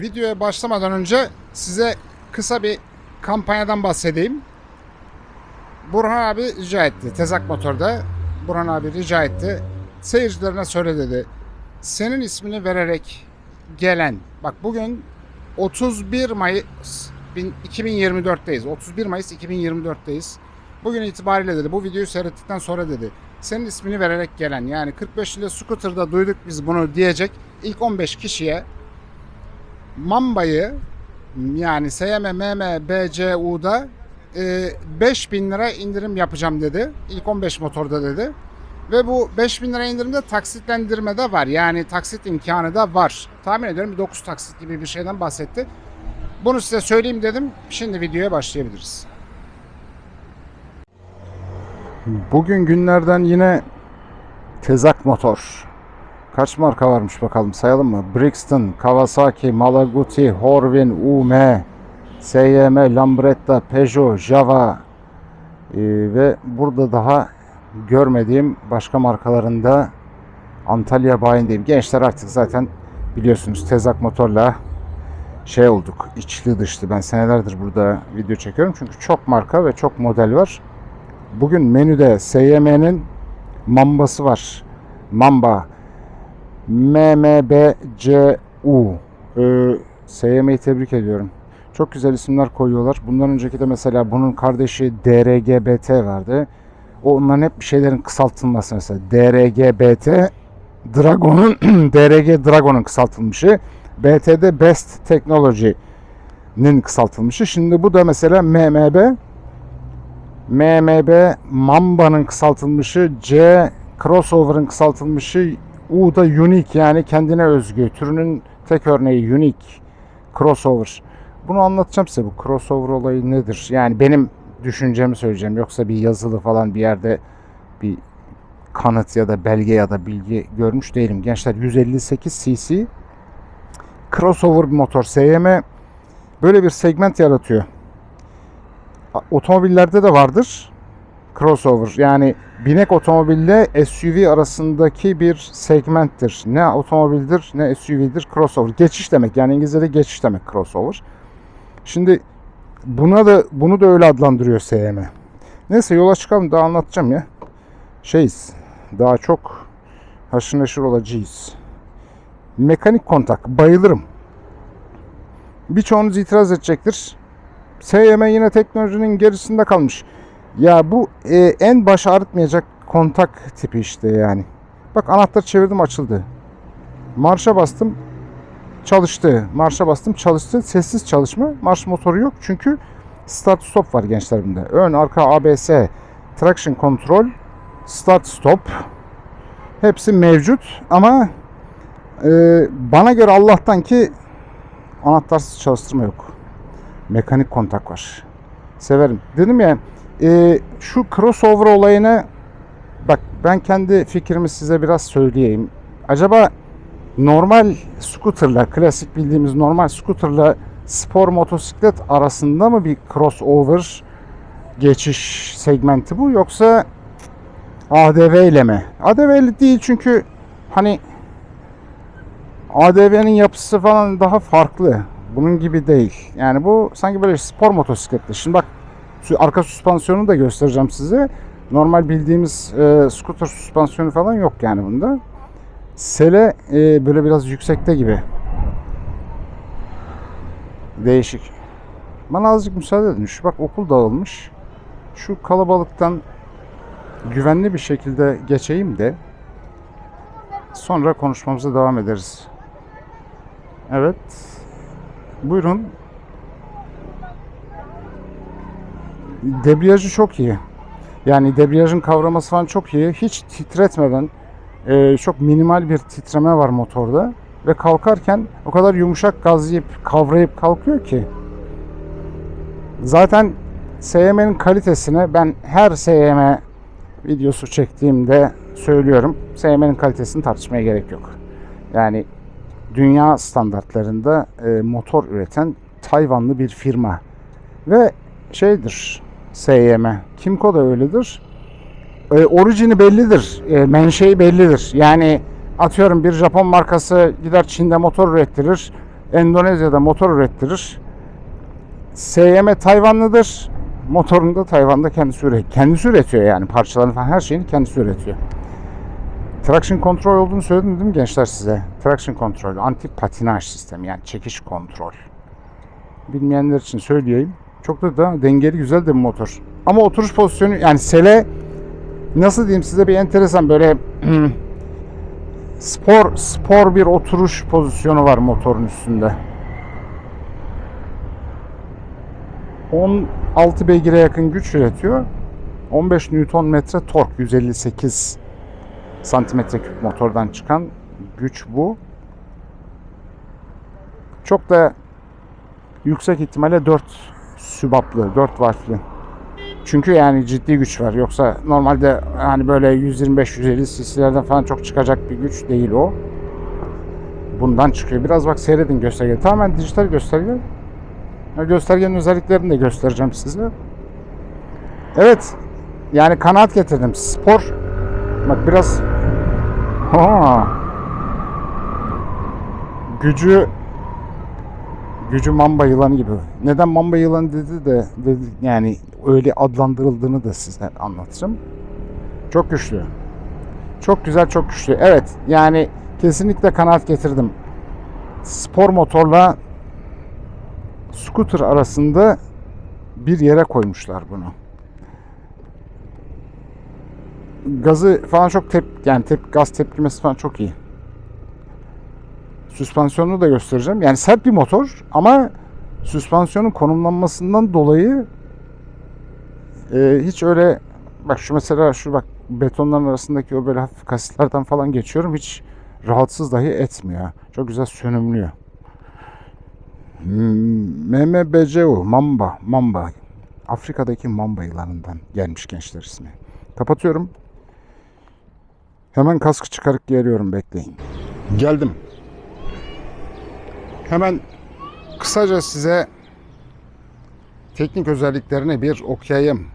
Videoya başlamadan önce size kısa bir kampanyadan bahsedeyim. Burhan abi rica etti. Tezak Motor'da Burhan abi rica etti. Seyircilerine söyle dedi. Senin ismini vererek gelen, bak bugün 31 Mayıs bin- 2024'teyiz. 31 Mayıs 2024'teyiz. Bugün itibariyle dedi bu videoyu seyrettikten sonra dedi. Senin ismini vererek gelen yani 45 ile scooter'da duyduk biz bunu diyecek ilk 15 kişiye Mamba'yı yani SM, MM, BCU'da e, 5000 lira indirim yapacağım dedi. İlk 15 motorda dedi. Ve bu 5000 lira indirimde taksitlendirme de var. Yani taksit imkanı da var. Tahmin ediyorum bir 9 taksit gibi bir şeyden bahsetti. Bunu size söyleyeyim dedim. Şimdi videoya başlayabiliriz. Bugün günlerden yine Tezak motor. Kaç marka varmış bakalım sayalım mı? Brixton, Kawasaki, Malaguti, Horvin, UM, SYM, Lambretta, Peugeot, Java ee, ve burada daha görmediğim başka markalarında Antalya bayindeyim. Gençler artık zaten biliyorsunuz Tezak motorla şey olduk. içli dışlı. Ben senelerdir burada video çekiyorum. Çünkü çok marka ve çok model var. Bugün menüde SYM'nin Mamba'sı var. Mamba. MMBCU. Ee, SYM'yi tebrik ediyorum. Çok güzel isimler koyuyorlar. Bundan önceki de mesela bunun kardeşi DRGBT vardı. O onların hep bir şeylerin kısaltılması mesela. DRGBT Dragon'un DRG Dragon'un kısaltılmışı. BT'de Best Technology'nin kısaltılmışı. Şimdi bu da mesela MMB MMB Mamba'nın kısaltılmışı, C Crossover'ın kısaltılmışı, U da Unique yani kendine özgü. Türünün tek örneği Unique Crossover. Bunu anlatacağım size bu crossover olayı nedir? Yani benim düşüncemi söyleyeceğim. Yoksa bir yazılı falan bir yerde bir kanıt ya da belge ya da bilgi görmüş değilim. Gençler 158 cc crossover bir motor. SYM böyle bir segment yaratıyor otomobillerde de vardır. Crossover yani binek otomobille SUV arasındaki bir segmenttir. Ne otomobildir ne SUV'dir crossover. Geçiş demek yani İngilizce'de geçiş demek crossover. Şimdi buna da bunu da öyle adlandırıyor SYM. Neyse yola çıkalım daha anlatacağım ya. Şeyiz daha çok haşır neşir olacağız. Mekanik kontak bayılırım. Birçoğunuz itiraz edecektir. SYM yine teknolojinin gerisinde kalmış. Ya bu e, en baş ağrıtmayacak kontak tipi işte yani. Bak anahtar çevirdim açıldı. Marşa bastım çalıştı. Marşa bastım çalıştı. Sessiz çalışma. Marş motoru yok çünkü start stop var gençler bunda. Ön arka ABS, traction control, start stop hepsi mevcut ama e, bana göre Allah'tan ki anahtarsız çalıştırma yok mekanik kontak var. Severim. Dedim ya e, şu crossover olayını bak ben kendi fikrimi size biraz söyleyeyim. Acaba normal scooterla klasik bildiğimiz normal scooterla spor motosiklet arasında mı bir crossover geçiş segmenti bu yoksa ADV ile mi? ADV ile değil çünkü hani ADV'nin yapısı falan daha farklı. Bunun gibi değil. Yani bu sanki böyle spor motosikletli. Şimdi bak arka süspansiyonu da göstereceğim size. Normal bildiğimiz e, scooter süspansiyonu falan yok yani bunda. Sele e, böyle biraz yüksekte gibi. Değişik. Bana azıcık müsaade edin. Şu bak okul dağılmış. Şu kalabalıktan güvenli bir şekilde geçeyim de sonra konuşmamıza devam ederiz. Evet. Buyurun. Debriyajı çok iyi. Yani debriyajın kavraması falan çok iyi. Hiç titretmeden e, çok minimal bir titreme var motorda. Ve kalkarken o kadar yumuşak gazlayıp kavrayıp kalkıyor ki. Zaten SYM'nin kalitesine ben her SYM videosu çektiğimde söylüyorum. SYM'nin kalitesini tartışmaya gerek yok. Yani dünya standartlarında e, motor üreten Tayvanlı bir firma. Ve şeydir SYM. Kimco da öyledir. E, orijini bellidir. E, menşei bellidir. Yani atıyorum bir Japon markası gider Çin'de motor ürettirir. Endonezya'da motor ürettirir. SYM Tayvanlıdır. Motorunu da Tayvan'da kendisi üretiyor. Kendisi üretiyor yani parçalarını falan her şeyini kendisi üretiyor. Traction kontrol olduğunu söyledim değil mi gençler size? Traction kontrol, anti patinaj sistemi yani çekiş kontrol. Bilmeyenler için söyleyeyim. Çok da, da dengeli güzel de bir motor. Ama oturuş pozisyonu yani sele nasıl diyeyim size bir enteresan böyle spor spor bir oturuş pozisyonu var motorun üstünde. 16 beygire yakın güç üretiyor. 15 Newton metre tork 158 santimetre küp motordan çıkan güç bu. Çok da yüksek ihtimalle 4 sübaplı, 4 valfli. Çünkü yani ciddi güç var. Yoksa normalde hani böyle 125-150 cc'lerden falan çok çıkacak bir güç değil o. Bundan çıkıyor. Biraz bak seyredin gösterge. Tamamen dijital gösterge. Göstergenin özelliklerini de göstereceğim size. Evet. Yani kanaat getirdim. Spor. Bak biraz Ha. Gücü gücü mamba yılanı gibi. Neden mamba yılanı dedi de dedi, yani öyle adlandırıldığını da size anlatacağım. Çok güçlü. Çok güzel, çok güçlü. Evet, yani kesinlikle kanaat getirdim. Spor motorla scooter arasında bir yere koymuşlar bunu. Gazı falan çok tep yani tep gaz tepkimesi falan çok iyi. Süspansiyonunu da göstereceğim. Yani sert bir motor ama süspansiyonun konumlanmasından dolayı e, hiç öyle bak şu mesela şu bak betonların arasındaki o böyle hafif kasitlerden falan geçiyorum hiç rahatsız dahi etmiyor. Çok güzel sönümlüyor. MMBCU Mamba Mamba Afrika'daki mamba yılanından gelmiş gençler ismi. Kapatıyorum. Hemen kaskı çıkarıp geliyorum bekleyin. Geldim. Hemen kısaca size teknik özelliklerini bir okuyayım.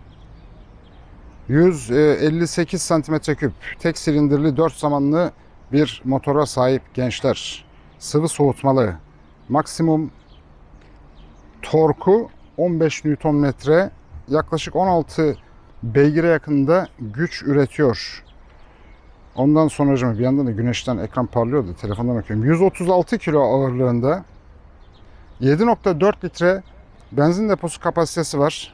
158 santimetre küp tek silindirli 4 zamanlı bir motora sahip gençler. Sıvı soğutmalı. Maksimum torku 15 Newton metre yaklaşık 16 beygire yakında güç üretiyor. Ondan sonra bir yandan da güneşten ekran parlıyor da telefondan bakıyorum. 136 kilo ağırlığında 7.4 litre benzin deposu kapasitesi var.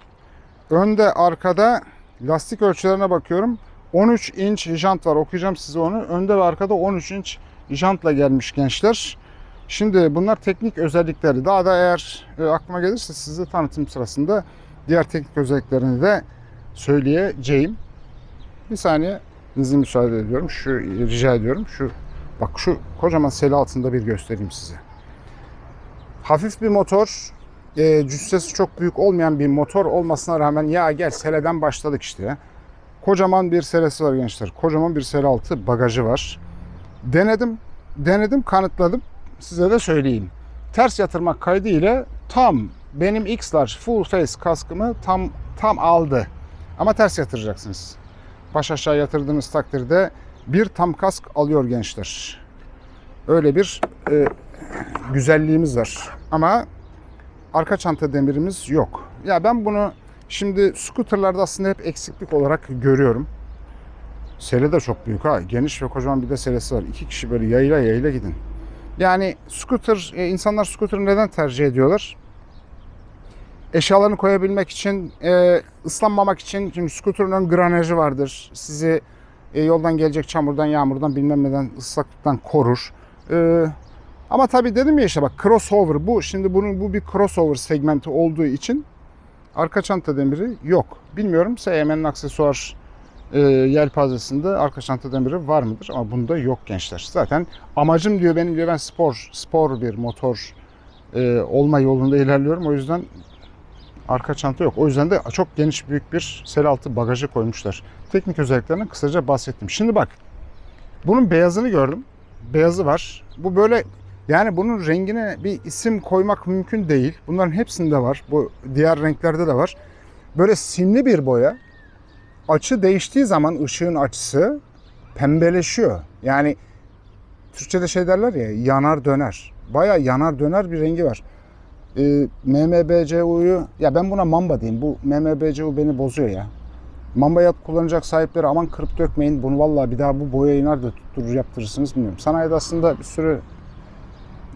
Önde arkada lastik ölçülerine bakıyorum. 13 inç jant var. Okuyacağım size onu. Önde ve arkada 13 inç jantla gelmiş gençler. Şimdi bunlar teknik özellikleri. Daha da eğer e, aklıma gelirse size tanıtım sırasında diğer teknik özelliklerini de söyleyeceğim. Bir saniye izni müsaade ediyorum. Şu rica ediyorum. Şu bak şu kocaman seli altında bir göstereyim size. Hafif bir motor, e, cüssesi çok büyük olmayan bir motor olmasına rağmen ya gel seleden başladık işte. Kocaman bir selesi var gençler. Kocaman bir sele altı bagajı var. Denedim, denedim, kanıtladım. Size de söyleyeyim. Ters yatırmak kaydı ile tam benim X-Large full face kaskımı tam tam aldı. Ama ters yatıracaksınız. Baş aşağı yatırdığınız takdirde bir tam kask alıyor gençler. Öyle bir e, güzelliğimiz var. Ama arka çanta demirimiz yok. Ya ben bunu şimdi scooterlarda aslında hep eksiklik olarak görüyorum. Sele de çok büyük ha. Geniş ve kocaman bir de selesi var. İki kişi böyle yayla yayla gidin. Yani scooter, e, insanlar scooter'ı neden tercih ediyorlar? Eşyalarını koyabilmek için, e, ıslanmamak için. Çünkü scooter'ın ön granajı vardır. Sizi e, yoldan gelecek çamurdan, yağmurdan, bilmem neden, ıslaklıktan korur. E, ama tabii dedim ya işte bak crossover bu. Şimdi bunun bu bir crossover segmenti olduğu için arka çanta demiri yok. Bilmiyorum SYM'nin aksesuar e, yelpazesinde arka çanta demiri var mıdır ama bunda yok gençler. Zaten amacım diyor benim diyor ben spor spor bir motor e, olma yolunda ilerliyorum. O yüzden arka çanta yok. O yüzden de çok geniş büyük bir sel altı bagajı koymuşlar. Teknik özelliklerinden kısaca bahsettim. Şimdi bak bunun beyazını gördüm. Beyazı var. Bu böyle yani bunun rengine bir isim koymak mümkün değil. Bunların hepsinde var. Bu diğer renklerde de var. Böyle simli bir boya. Açı değiştiği zaman ışığın açısı pembeleşiyor. Yani Türkçe'de şey derler ya yanar döner. Baya yanar döner bir rengi var. Ee, MMBCU'yu ya ben buna Mamba diyeyim. Bu MMBCU beni bozuyor ya. Mamba yat kullanacak sahipleri aman kırıp dökmeyin. Bunu vallahi bir daha bu boyayı nerede tutturur yaptırırsınız bilmiyorum. Sanayide aslında bir sürü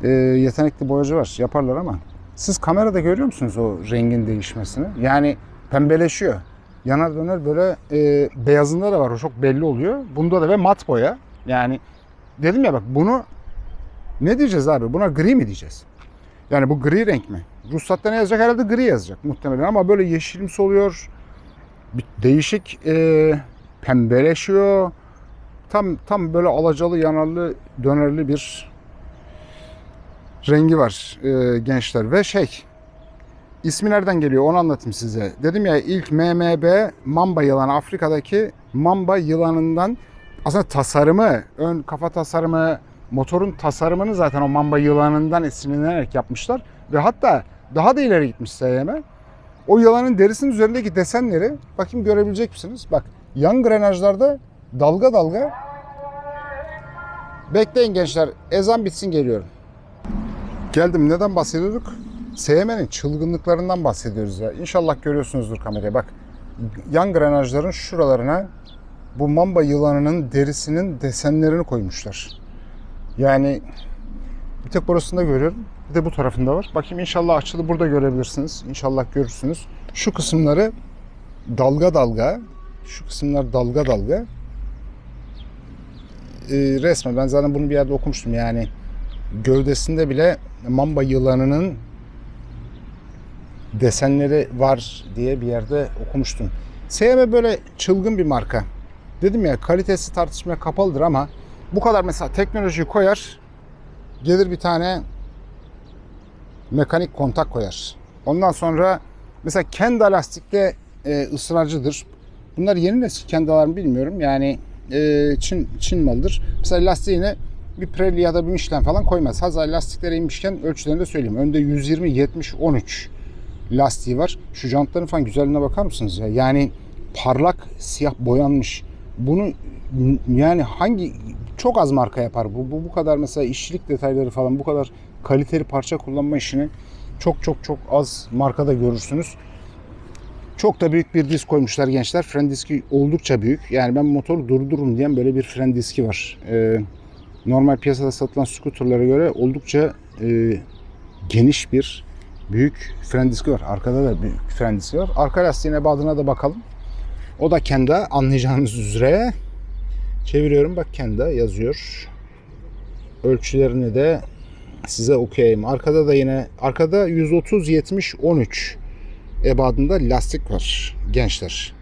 e, yetenekli boyacı var. Yaparlar ama siz kamerada görüyor musunuz o rengin değişmesini? Yani pembeleşiyor. Yanar döner böyle e, beyazında da var. O çok belli oluyor. Bunda da ve mat boya. Yani dedim ya bak bunu ne diyeceğiz abi? Buna gri mi diyeceğiz? Yani bu gri renk mi? Ruhsatta ne yazacak? Herhalde gri yazacak muhtemelen ama böyle yeşilimsi oluyor. Bir değişik e, pembeleşiyor. Tam tam böyle alacalı, yanarlı, dönerli bir rengi var e, gençler ve şey ismi nereden geliyor onu anlatayım size. Dedim ya ilk MMB mamba yılanı Afrika'daki mamba yılanından aslında tasarımı, ön kafa tasarımı, motorun tasarımını zaten o mamba yılanından esinlenerek yapmışlar. Ve hatta daha da ileri gitmiş SYM. O yılanın derisinin üzerindeki desenleri bakayım görebilecek misiniz? Bak yan grenajlarda dalga dalga Bekleyin gençler. Ezan bitsin geliyorum. Geldim. Neden bahsediyorduk? SYM'nin çılgınlıklarından bahsediyoruz ya. İnşallah görüyorsunuzdur kameraya. Bak yan grenajların şuralarına bu mamba yılanının derisinin desenlerini koymuşlar. Yani bir tek burasında görüyorum. Bir de bu tarafında var. Bakayım inşallah açılı burada görebilirsiniz. İnşallah görürsünüz. Şu kısımları dalga dalga. Şu kısımlar dalga dalga. Ee, resmen ben zaten bunu bir yerde okumuştum yani gövdesinde bile mamba yılanının desenleri var diye bir yerde okumuştum. SYM böyle çılgın bir marka. Dedim ya kalitesi tartışmaya kapalıdır ama bu kadar mesela teknolojiyi koyar gelir bir tane mekanik kontak koyar. Ondan sonra mesela Kenda lastikte e, ısrarcıdır. Bunlar yeni nesil Kenda'lar bilmiyorum. Yani e, Çin, Çin malıdır. Mesela lastiğine bir Pirelli ya da bir Michelin falan koymaz. Hazır lastiklere inmişken ölçülerini de söyleyeyim. Önde 120, 70, 13 lastiği var. Şu jantların falan güzelliğine bakar mısınız ya? Yani parlak siyah boyanmış. Bunu yani hangi çok az marka yapar bu. Bu bu kadar mesela işçilik detayları falan bu kadar kaliteli parça kullanma işini çok çok çok az markada görürsünüz. Çok da büyük bir disk koymuşlar gençler. Fren diski oldukça büyük. Yani ben motoru durdururum diyen böyle bir fren diski var. Ee, normal piyasada satılan scooterlara göre oldukça e, geniş bir büyük fren diski var. Arkada da büyük fren diski var. Arka lastiğin ebadına da bakalım. O da kendi anlayacağınız üzere. Çeviriyorum bak kendi yazıyor. Ölçülerini de size okuyayım. Arkada da yine arkada 130 70 13 ebadında lastik var gençler.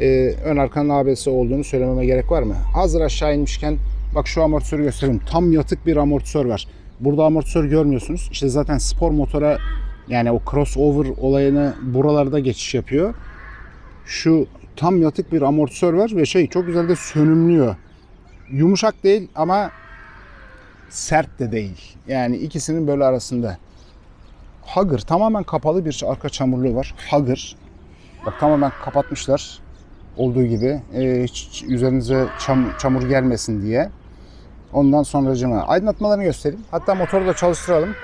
Ee, ön arkanın ABS olduğunu söylememe gerek var mı? Hazır aşağı inmişken bak şu amortisörü göstereyim. Tam yatık bir amortisör var. Burada amortisör görmüyorsunuz. İşte zaten spor motora yani o crossover olayını buralarda geçiş yapıyor. Şu tam yatık bir amortisör var ve şey çok güzel de sönümlüyor. Yumuşak değil ama sert de değil. Yani ikisinin böyle arasında. Hagır tamamen kapalı bir arka çamurluğu var. Hagır. Bak tamamen kapatmışlar. Olduğu gibi. Ee, hiç üzerinize çam, çamur gelmesin diye. Ondan sonra aydınlatmalarını göstereyim. Hatta motoru da çalıştıralım.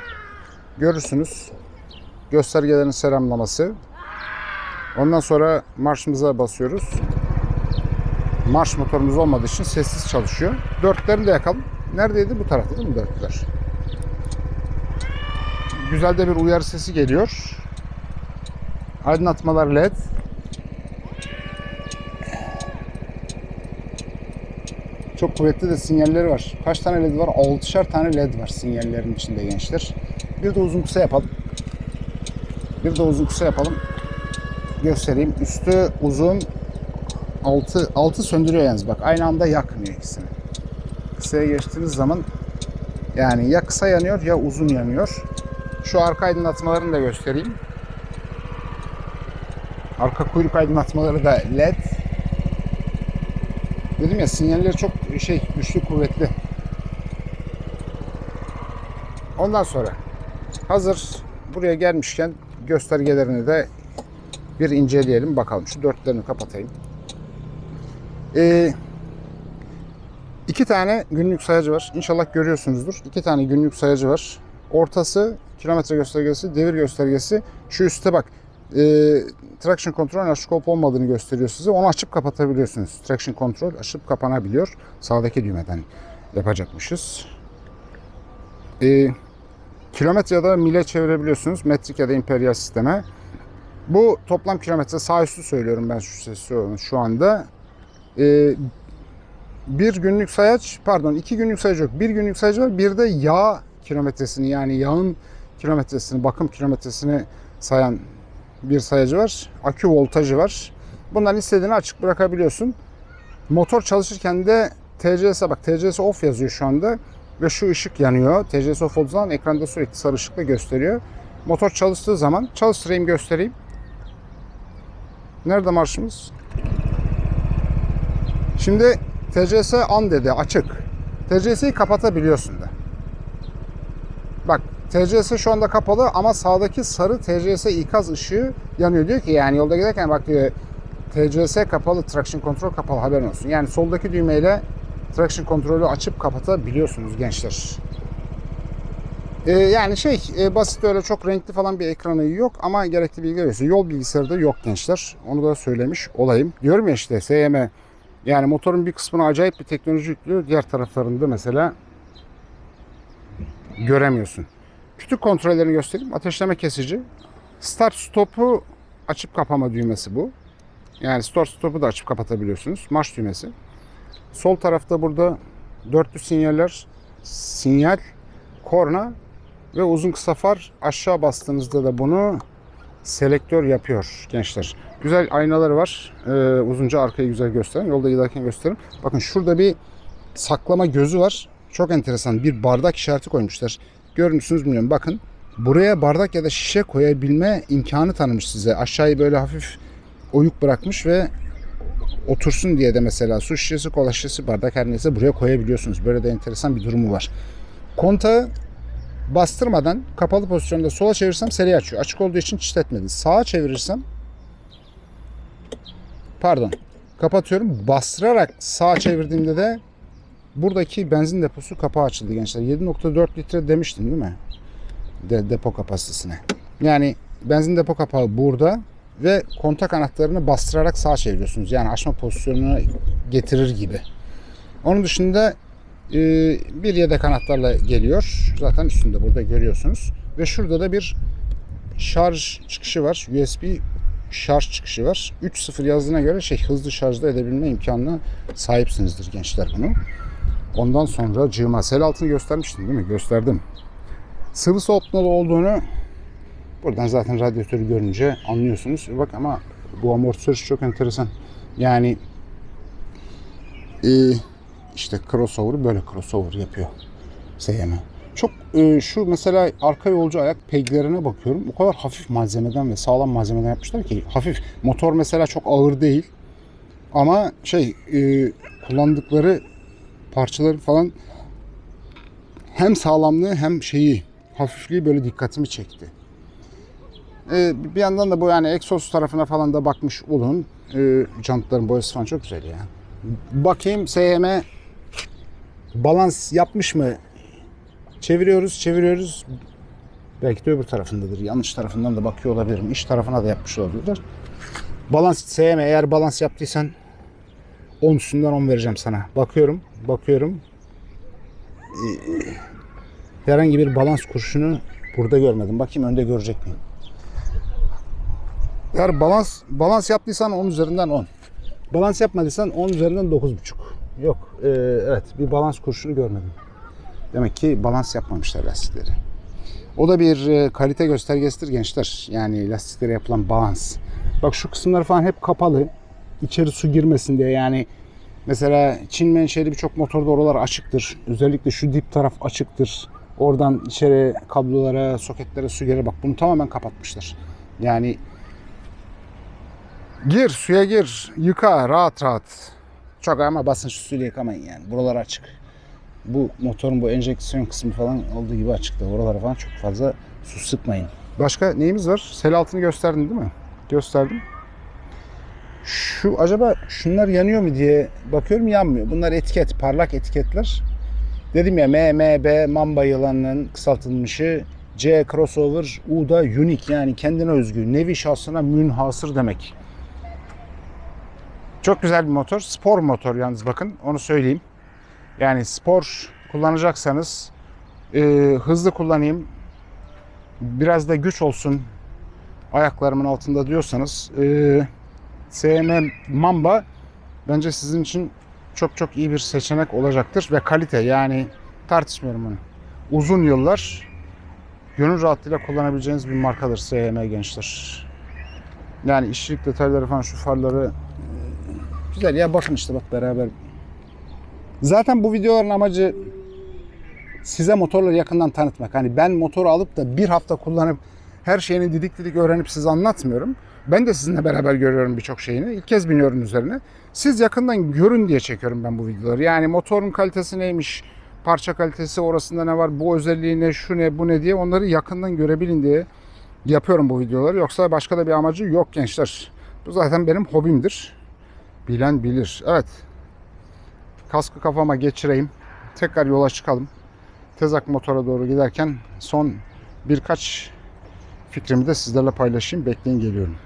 Görürsünüz. Göstergelerin selamlaması. Ondan sonra marşımıza basıyoruz. Marş motorumuz olmadığı için sessiz çalışıyor. Dörtlerini de yakalım. Neredeydi? Bu tarafta değil mi dörtler? Güzel de bir uyarı sesi geliyor. Aydınlatmalar led. Çok kuvvetli de sinyalleri var. Kaç tane led var? 6'şer tane led var sinyallerin içinde gençler. Bir de uzun kısa yapalım. Bir de uzun kısa yapalım. Göstereyim. Üstü uzun. Altı, altı söndürüyor yalnız bak. Aynı anda yakmıyor ikisini. Kısaya geçtiğiniz zaman yani ya kısa yanıyor ya uzun yanıyor. Şu arka aydınlatmalarını da göstereyim. Arka kuyruk aydınlatmaları da led. Dedim ya sinyalleri çok şey güçlü kuvvetli. Ondan sonra hazır buraya gelmişken göstergelerini de bir inceleyelim bakalım. Şu dörtlerini kapatayım. Ee, iki tane günlük sayacı var. İnşallah görüyorsunuzdur. İki tane günlük sayacı var. ortası, kilometre göstergesi, devir göstergesi. Şu üstte bak e, traction control açık olup olmadığını gösteriyor size. Onu açıp kapatabiliyorsunuz. Traction control açıp kapanabiliyor. Sağdaki düğmeden yapacakmışız. E, kilometre ya da mile çevirebiliyorsunuz. Metrik ya da imperial sisteme. Bu toplam kilometre sağ üstü söylüyorum ben şu sesi şu anda. E, bir günlük sayaç, pardon iki günlük sayaç yok. Bir günlük sayaç var. Bir de yağ kilometresini yani yağın kilometresini, bakım kilometresini sayan bir sayacı var. Akü voltajı var. Bunların istediğini açık bırakabiliyorsun. Motor çalışırken de TCS bak TCS off yazıyor şu anda ve şu ışık yanıyor. TCS off olduğu zaman ekranda sürekli sarı ışıkla gösteriyor. Motor çalıştığı zaman çalıştırayım göstereyim. Nerede marşımız? Şimdi TCS an dedi açık. TCS'yi kapatabiliyorsun da. Bak TCS şu anda kapalı ama sağdaki sarı TCS ikaz ışığı yanıyor. Diyor ki yani yolda giderken bak diyor TCS kapalı, traction control kapalı haberin olsun. Yani soldaki düğmeyle traction kontrolü açıp kapatabiliyorsunuz gençler. Ee, yani şey e, basit öyle çok renkli falan bir ekranı yok ama gerekli bilgi veriyorsun. Yol bilgisayarı da yok gençler. Onu da söylemiş olayım. Diyorum ya işte SYM yani motorun bir kısmına acayip bir teknoloji yüklüyor. Diğer taraflarında mesela göremiyorsun. Kütük kontrollerini göstereyim. Ateşleme kesici. Start stop'u açıp kapama düğmesi bu. Yani start stop'u da açıp kapatabiliyorsunuz. Marş düğmesi. Sol tarafta burada dörtlü sinyaller, sinyal, korna ve uzun kısa far. Aşağı bastığınızda da bunu selektör yapıyor gençler. Güzel aynaları var. Ee, uzunca arkayı güzel gösteren. Yolda giderken gösteririm. Bakın şurada bir saklama gözü var. Çok enteresan. Bir bardak işareti koymuşlar. Görmüşsünüz bilmiyorum. Bakın buraya bardak ya da şişe koyabilme imkanı tanımış size. Aşağıyı böyle hafif oyuk bırakmış ve otursun diye de mesela su şişesi, kola şişesi, bardak her neyse buraya koyabiliyorsunuz. Böyle de enteresan bir durumu var. Kontağı bastırmadan kapalı pozisyonda sola çevirirsem seri açıyor. Açık olduğu için çitletmedi. Sağa çevirirsem pardon kapatıyorum. Bastırarak sağa çevirdiğimde de buradaki benzin deposu kapağı açıldı gençler. 7.4 litre demiştim değil mi? De, depo kapasitesine. Yani benzin depo kapağı burada ve kontak anahtarını bastırarak sağa çeviriyorsunuz. Yani açma pozisyonuna getirir gibi. Onun dışında bir yedek anahtarla geliyor. Zaten üstünde burada görüyorsunuz. Ve şurada da bir şarj çıkışı var. USB şarj çıkışı var. 3.0 yazdığına göre şey hızlı şarjda edebilme imkanına sahipsinizdir gençler bunu. Ondan sonra cığıma sel altını göstermiştim değil mi? Gösterdim. Sıvı soğutmalı olduğunu buradan zaten radyatörü görünce anlıyorsunuz. Bak ama bu amortisör çok enteresan. Yani e, işte crossover böyle crossover yapıyor SYM. Çok e, şu mesela arka yolcu ayak peglerine bakıyorum. O kadar hafif malzemeden ve sağlam malzemeden yapmışlar ki hafif. Motor mesela çok ağır değil. Ama şey e, kullandıkları parçaları falan hem sağlamlığı hem şeyi hafifliği böyle dikkatimi çekti. Ee, bir yandan da bu yani egzoz tarafına falan da bakmış olun. Ee, jantların boyası falan çok güzel ya. Bakayım SYM balans yapmış mı? Çeviriyoruz, çeviriyoruz. Belki de öbür tarafındadır. Yanlış tarafından da bakıyor olabilirim. İç tarafına da yapmış olabilirler. Balans SYM eğer balans yaptıysan 10 üstünden 10 vereceğim sana. Bakıyorum, bakıyorum. Ee, herhangi bir balans kurşunu burada görmedim. Bakayım önde görecek miyim? Eğer balans balans yaptıysan 10 üzerinden 10. Balans yapmadıysan 10 üzerinden 9,5. Yok, e, evet bir balans kurşunu görmedim. Demek ki balans yapmamışlar lastikleri. O da bir e, kalite göstergesidir gençler. Yani lastiklere yapılan balans. Bak şu kısımlar falan hep kapalı. İçeri su girmesin diye yani mesela Çin menşeli birçok motorda oralar açıktır. Özellikle şu dip taraf açıktır. Oradan içeri kablolara, soketlere su girer. Bak bunu tamamen kapatmışlar. Yani gir suya gir, yıka rahat rahat. Çok ama basınç suyla yıkamayın yani. Buralar açık. Bu motorun bu enjeksiyon kısmı falan olduğu gibi açıkta. Oralara falan çok fazla su sıkmayın. Başka neyimiz var? Sel altını gösterdin değil mi? Gösterdim. Şu acaba şunlar yanıyor mu diye bakıyorum yanmıyor. Bunlar etiket, parlak etiketler. Dedim ya MMB Mamba yılanının kısaltılmışı C crossover U da unique yani kendine özgü nevi şahsına münhasır demek. Çok güzel bir motor. Spor motor yalnız bakın onu söyleyeyim. Yani spor kullanacaksanız e, hızlı kullanayım biraz da güç olsun ayaklarımın altında diyorsanız e, SM Mamba bence sizin için çok çok iyi bir seçenek olacaktır ve kalite yani tartışmıyorum bunu. Uzun yıllar gönül rahatlığıyla kullanabileceğiniz bir markadır SM gençler. Yani işçilik detayları falan şu farları güzel ya bakın işte bak beraber. Zaten bu videoların amacı size motorları yakından tanıtmak. Hani ben motoru alıp da bir hafta kullanıp her şeyini didik didik öğrenip size anlatmıyorum. Ben de sizinle beraber görüyorum birçok şeyini. İlk kez biniyorum üzerine. Siz yakından görün diye çekiyorum ben bu videoları. Yani motorun kalitesi neymiş, parça kalitesi orasında ne var, bu özelliği ne, şu ne, bu ne diye onları yakından görebilin diye yapıyorum bu videoları. Yoksa başka da bir amacı yok gençler. Bu zaten benim hobimdir. Bilen bilir. Evet. Kaskı kafama geçireyim. Tekrar yola çıkalım. Tezak motora doğru giderken son birkaç fikrimi de sizlerle paylaşayım. Bekleyin geliyorum.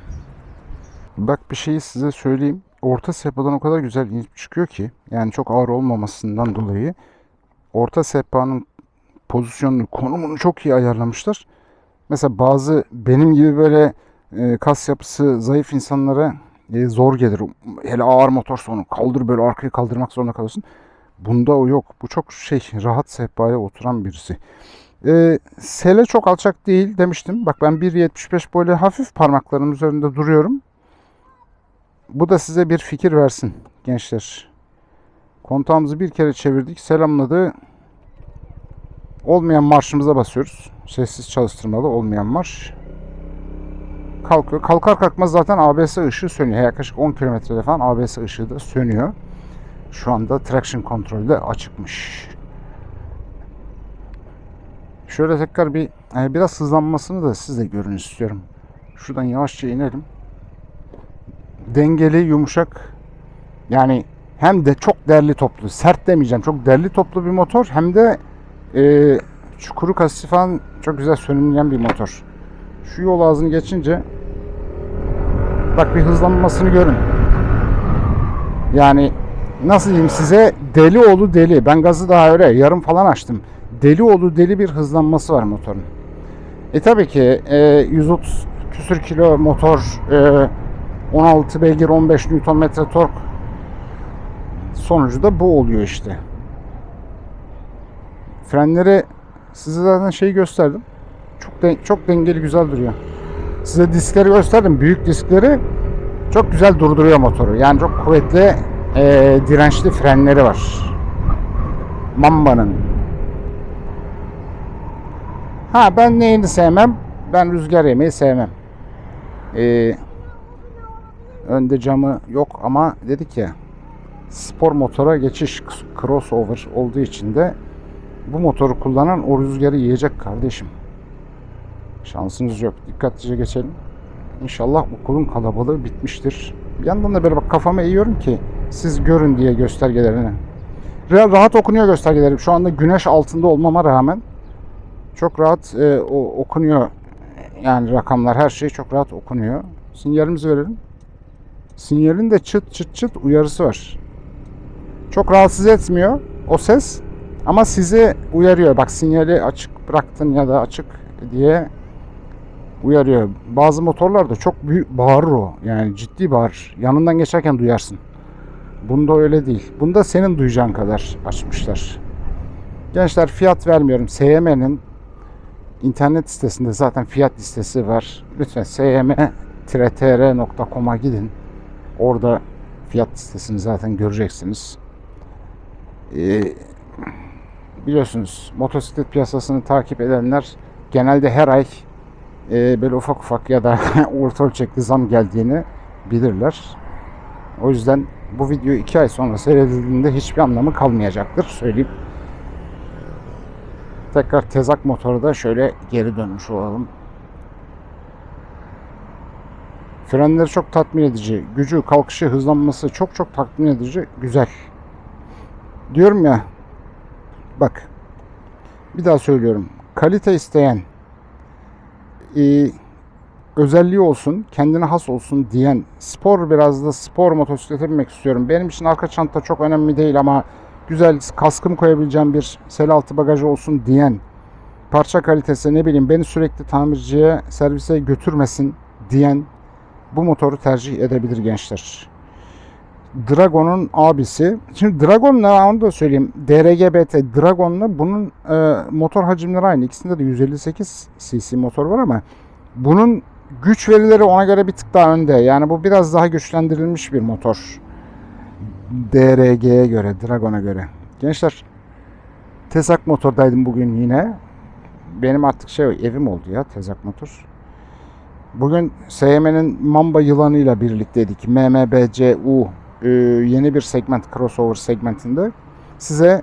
Bak bir şeyi size söyleyeyim. Orta sehpadan o kadar güzel inip çıkıyor ki yani çok ağır olmamasından dolayı orta sehpanın pozisyonunu, konumunu çok iyi ayarlamışlar. Mesela bazı benim gibi böyle e, kas yapısı zayıf insanlara e, zor gelir. Hele ağır motor sonu kaldır böyle arkayı kaldırmak zorunda kalırsın. Bunda o yok. Bu çok şey rahat sehpaya oturan birisi. E, sele çok alçak değil demiştim. Bak ben 1.75 böyle hafif parmaklarım üzerinde duruyorum. Bu da size bir fikir versin gençler. Kontağımızı bir kere çevirdik. Selamladı. Olmayan marşımıza basıyoruz. Sessiz çalıştırmalı olmayan marş. Kalkıyor. Kalkar kalkmaz zaten ABS ışığı sönüyor. Yaklaşık 10 kilometrede falan ABS ışığı da sönüyor. Şu anda traction kontrolde açıkmış. Şöyle tekrar bir yani biraz hızlanmasını da siz de görün istiyorum. Şuradan yavaşça inelim. Dengeli, yumuşak. Yani hem de çok derli toplu. Sert demeyeceğim. Çok derli toplu bir motor. Hem de e, çukuru kasisi falan çok güzel sönümleyen bir motor. Şu yol ağzını geçince bak bir hızlanmasını görün. Yani nasıl diyeyim size deli oğlu deli. Ben gazı daha öyle yarım falan açtım. Deli oğlu deli bir hızlanması var motorun. E tabii ki e, 130 küsür kilo motor e, 16 beygir 15 Nm tork sonucu da bu oluyor işte. Frenleri size zaten şeyi gösterdim. Çok de, çok dengeli güzel duruyor. Size diskleri gösterdim. Büyük diskleri çok güzel durduruyor motoru. Yani çok kuvvetli e, dirençli frenleri var. Mamba'nın. Ha ben neyini sevmem? Ben rüzgar yemeyi sevmem. Ee, önde camı yok ama dedik ya spor motora geçiş crossover olduğu için de bu motoru kullanan o rüzgarı yiyecek kardeşim. Şansınız yok. Dikkatlice geçelim. İnşallah okulun kalabalığı bitmiştir. Bir yandan da böyle bak kafama eğiyorum ki siz görün diye göstergelerini. Rahat okunuyor göstergelerim. Şu anda güneş altında olmama rağmen çok rahat e, o, okunuyor. Yani rakamlar her şey çok rahat okunuyor. Sinyalimizi verelim. Sinyalin de çıt çıt çıt uyarısı var. Çok rahatsız etmiyor o ses ama sizi uyarıyor. Bak sinyali açık bıraktın ya da açık diye uyarıyor. Bazı motorlarda çok büyük bağırır o. Yani ciddi bağırır. Yanından geçerken duyarsın. Bunda öyle değil. Bunda senin duyacağın kadar açmışlar. Gençler fiyat vermiyorum. SYM'nin internet sitesinde zaten fiyat listesi var. Lütfen sym-tr.com'a gidin. Orada fiyat listesini zaten göreceksiniz. Ee, biliyorsunuz motosiklet piyasasını takip edenler genelde her ay e, böyle ufak ufak ya da orta ölçekli zam geldiğini bilirler. O yüzden bu video iki ay sonra seyredildiğinde hiçbir anlamı kalmayacaktır söyleyeyim. Tekrar tezak motoru da şöyle geri dönmüş olalım. Frenleri çok tatmin edici. Gücü, kalkışı, hızlanması çok çok tatmin edici. Güzel. Diyorum ya Bak. Bir daha söylüyorum. Kalite isteyen e, özelliği olsun, kendine has olsun diyen spor biraz da spor motosiklete binmek istiyorum. Benim için arka çanta çok önemli değil ama güzel kaskım koyabileceğim bir sel altı bagajı olsun diyen parça kalitesi ne bileyim beni sürekli tamirciye servise götürmesin diyen bu motoru tercih edebilir gençler. Dragon'un abisi. Şimdi Dragon ne onu da söyleyeyim. DRGBT Dragon'la bunun e, motor hacimleri aynı. İkisinde de 158 cc motor var ama bunun güç verileri ona göre bir tık daha önde. Yani bu biraz daha güçlendirilmiş bir motor. DRG'ye göre, Dragon'a göre. Gençler Tezak motordaydım bugün yine. Benim artık şey evim oldu ya Tezak motor. Bugün SYM'nin Mamba yılanıyla birlikteydik. MMBCU e, yeni bir segment crossover segmentinde. Size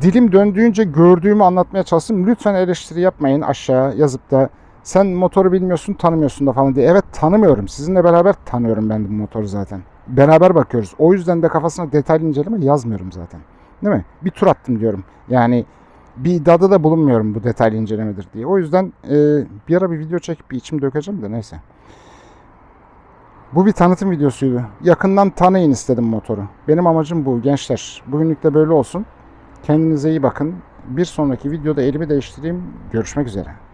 dilim döndüğünce gördüğümü anlatmaya çalıştım. Lütfen eleştiri yapmayın aşağı yazıp da sen motoru bilmiyorsun tanımıyorsun da falan diye. Evet tanımıyorum. Sizinle beraber tanıyorum ben bu motoru zaten. Beraber bakıyoruz. O yüzden de kafasına detaylı inceleme yazmıyorum zaten. Değil mi? Bir tur attım diyorum. Yani bir iddiada da bulunmuyorum bu detaylı incelemedir diye. O yüzden e, bir ara bir video çekip bir içim dökeceğim de neyse. Bu bir tanıtım videosuydu. Yakından tanıyın istedim motoru. Benim amacım bu gençler. Bugünlük de böyle olsun. Kendinize iyi bakın. Bir sonraki videoda elimi değiştireyim. Görüşmek üzere.